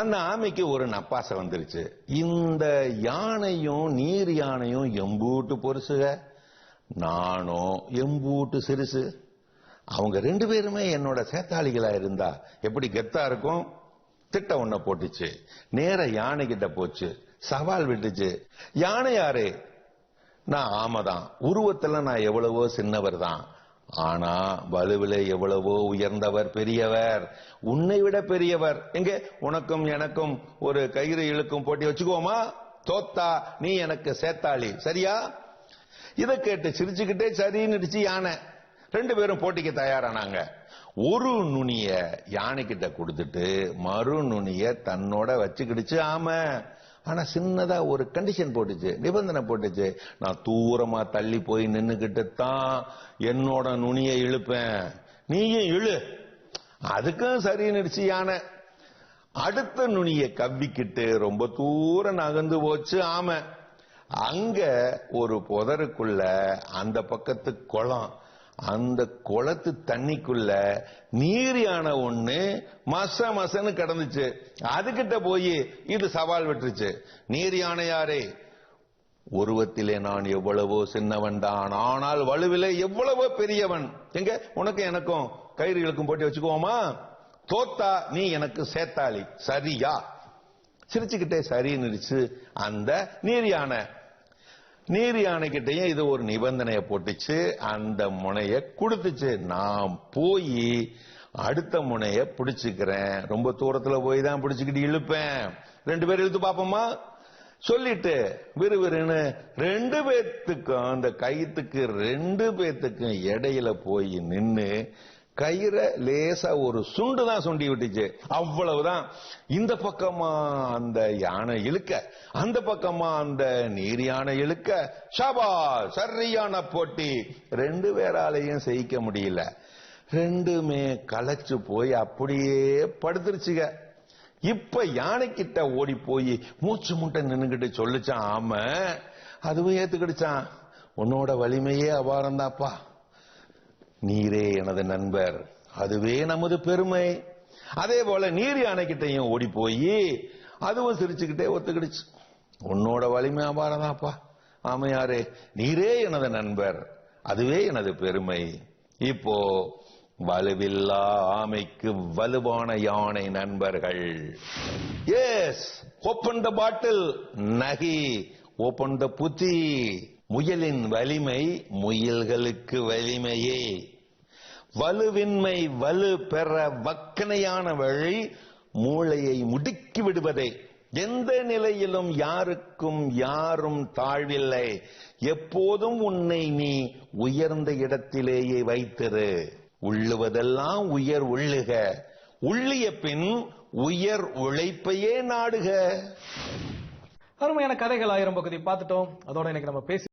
அந்த ஆமைக்கு ஒரு நப்பாசை வந்துருச்சு. இந்த யானையும் நீர் யானையும் எம்பூட்டு பொருசுக நானும் எம்பூட்டு சிறுசு. அவங்க ரெண்டு பேருமே என்னோட சேத்தாளிகளா இருந்தா எப்படி கெத்தா இருக்கும்? திட்ட ஒன்ன போட்டுச்சு. நேர யானை கிட்ட போச்சு. சவால் விட்டுச்சு. யானை யாரு நான் ஆமைதான். உருவத்துல நான் எவ்வளவோ சின்னவர் தான் ஆனா வலுவில எவ்வளவோ உயர்ந்தவர் பெரியவர். உன்னை விட பெரியவர். எங்க? உனக்கும் எனக்கும் ஒரு கயிறு இழுக்கும் போட்டி வச்சுக்கோமா தோத்தா நீ எனக்கு சேத்தாளி. சரியா? இதை கேட்டு சிரிச்சுக்கிட்டே சரின்னுடுச்சு யானை. ரெண்டு பேரும் போட்டிக்கு தயாரானாங்க. ஒரு நுனிய யானை கிட்ட கொடுத்துட்டு மறு நுனிய தன்னோட வச்சுக்கிடுச்சு ஆமா. ஆனா சின்னதா ஒரு கண்டிஷன் போட்டுச்சு நிபந்தனை போட்டுச்சு. நான் தூரமா தள்ளி போய் நின்னுகிட்டு தான் என்னோட நுனியை இழுப்பேன். நீயும் இழு. அதுக்கும் சரின்னுடுச்சு யானை. அடுத்த நுனியை கவ்விக்கிட்டு ரொம்ப தூரம் நகர்ந்து போச்சு ஆமை. அங்க ஒரு புதருக்குள்ள அந்த பக்கத்து குளம் அந்த குளத்து தண்ணிக்குள்ள நீரியான ஒண்ணு மச மசன்னு கிடந்துச்சு. அதுகிட்ட போய் இது சவால் விட்டுருச்சு. நீர் யாரே உருவத்திலே நான் எவ்வளவோ சின்னவன் தான். ஆனால் வலுவிலே எவ்வளவோ பெரியவன். எங்க? உனக்கும் எனக்கும் கயிறுகளுக்கும் போட்டி வச்சுக்குவோமா? தோத்தா நீ எனக்கு சேத்தாளி. சரியா? சிரிச்சுக்கிட்டே சரின்னு அந்த நீரியான நீர் யானைக்கிட்டையும் இது ஒரு நிபந்தனையை போட்டுச்சு. அந்த முனைய கொடுத்துச்சு. நான் போய் அடுத்த முனைய பிடிச்சுக்கிறேன். ரொம்ப தூரத்துல போய் தான் பிடிச்சுக்கிட்டு இழுப்பேன். ரெண்டு பேரும் இழுத்து பாப்போமா சொல்லிட்டு விறுவிறுன்னு ரெண்டு பேத்துக்கும் அந்த கயிற்றுக்கு ரெண்டு பேத்துக்கும் இடையில போய் நின்னு கயிறை லேசா ஒரு சுண்டு தான் சுண்டி விட்டுச்சு. அவ்வளவுதான். இந்த பக்கமா அந்த யானை இழுக்க அந்த பக்கமா அந்த நீர் யானை இழுக்க ஷபா சரியான போட்டி. ரெண்டு பேராலையும் செய்யிக்க முடியல. ரெண்டுமே களைச்சு போய் அப்படியே படுத்துருச்சுங்க இப்ப யானை கிட்ட ஓடி போய் மூச்சு முட்டை நின்னுகிட்டு சொல்லுச்சான் ஆம. அதுவும் ஏத்துக்கிடுச்சான் உன்னோட வலிமையே அபாரம்தாப்பா நீரே எனது நண்பர். அதுவே நமது பெருமை. அதே போல நீர் யானைக்கிட்டையும் ஓடி போய் அதுவும் சிரிச்சுக்கிட்டே ஒத்துக்கிடுச்சு. உன்னோட வலிமை அபாரதாப்பா ஆமையாரே நீரே எனது நண்பர். அதுவே எனது பெருமை. இப்போ வலுவில்லா ஆமைக்கு வலுவான யானை நண்பர்கள். எஸ் ஓப்பன் த பாட்டில் நகி. ஓப்பன் த புத்தி முயலின் வலிமை முயல்களுக்கு வலிமையே. வலுவின்மை வலு பெற வக்கனையான வழி மூளையை முடுக்கி விடுவதே. எந்த நிலையிலும் யாருக்கும் யாரும் தாழ்வில்லை. எப்போதும் உன்னை நீ உயர்ந்த இடத்திலேயே வைத்திரு. உள்ளுவதெல்லாம் உயர் உள்ளுக. உள்ளிய பின் உயர் உழைப்பையே நாடுக. அருமையான கதைகள் ஆயிரம் பகுதி. பார்த்துட்டோம். அதோட இன்னைக்கு நம்ம பேசி